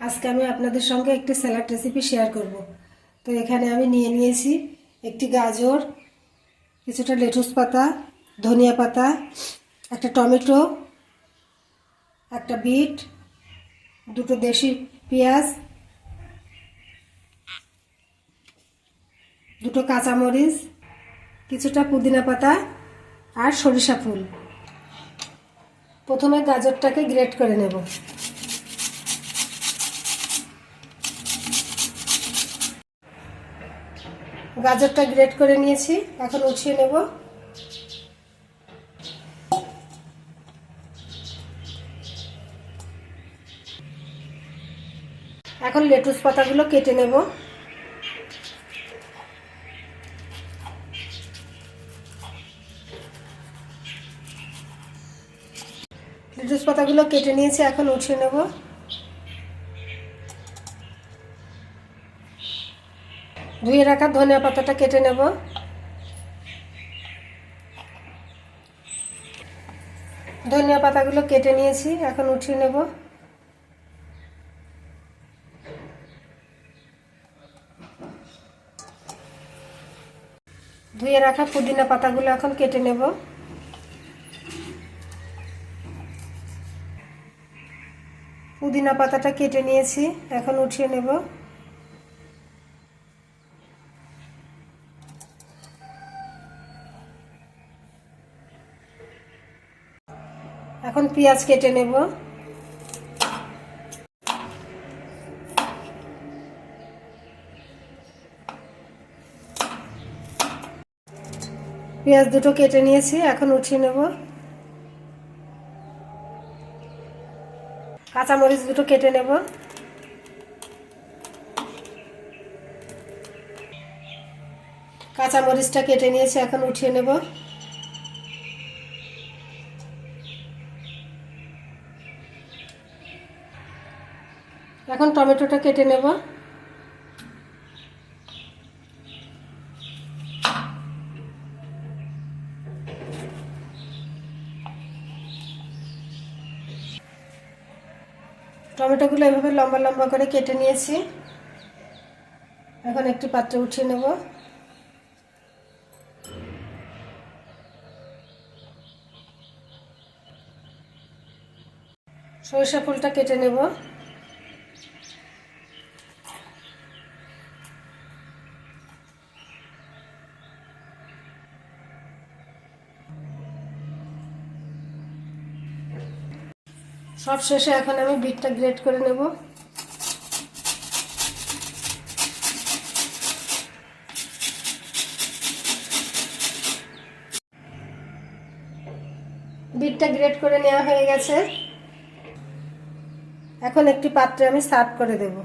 আজকে আমি আপনাদের সঙ্গে একটি স্যালাড রেসিপি শেয়ার করব। তো এখানে আমি নিয়ে নিয়েছি একটি গাজর, কিছুটা লেটুস পাতা, ধনিয়া পাতা, একটা টমেটো, একটা বিট, দুটো দেশি পেঁয়াজ, দুটো কাঁচামরিচ, কিছুটা পুদিনা পাতা আর সরিষা ফুল। প্রথমে গাজরটাকে গ্রেট করে নেব। গাজরটা গ্রেট করে নিয়েছি, এখন উঠিয়ে নেব। এখন লেটুস পাতাগুলো কেটে নেব। লেটুস পাতাগুলো কেটে নিয়েছি, এখন উঠিয়ে নেব। ধুয়ে রাখা, ধনিয়া পাতাটা কেটে নেব। ধনিয়া পাতাগুলো কেটে নিয়েছি, এখন উঠিয়ে নেব। ধুয়ে রাখা পুদিনা পাতাগুলো এখন কেটে নেব। পুদিনা পাতাটা কেটে নিয়েছি, এখন উঠিয়ে নেব। এখন পেঁয়াজ কেটে নেব। পেঁয়াজ দুটো কেটে নিয়েছি, এখন উঠিয়ে নেব। কাঁচামরিচ দুটো কেটে নেব। কাঁচামরিচটা কেটে নিয়েছি, এখন উঠিয়ে নেব। এখন টমেটোটা কেটে নেব। টমেটোগুলো এভাবে লম্বা লম্বা করে কেটে নিয়েছি। এখন একটি পাত্রে উঠিয়ে নেব। সরিষা ফুলটা কেটে নেব। সব শেষে এখন আমি বিটটা গ্রেট করে নেব। বিটটা গ্রেট করে নেওয়া হয়ে গেছে। এখন একটি পাত্রে আমি সার্ভ করে দেব।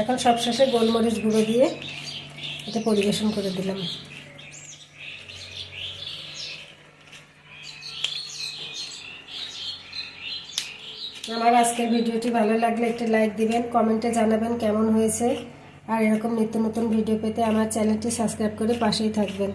এখন সবশেষে গোলমরিচ গুঁড়ো দিয়ে এটা পরিবেশন করে দিলাম। আমার আজকের ভিডিওটি ভালো লাগলে একটি লাইক দিবেন, কমেন্টে জানাবেন কেমন হয়েছে। আর এরকম নিত্য নতুন ভিডিও পেতে আমার চ্যানেলটি সাবস্ক্রাইব করে পাশেই থাকবেন।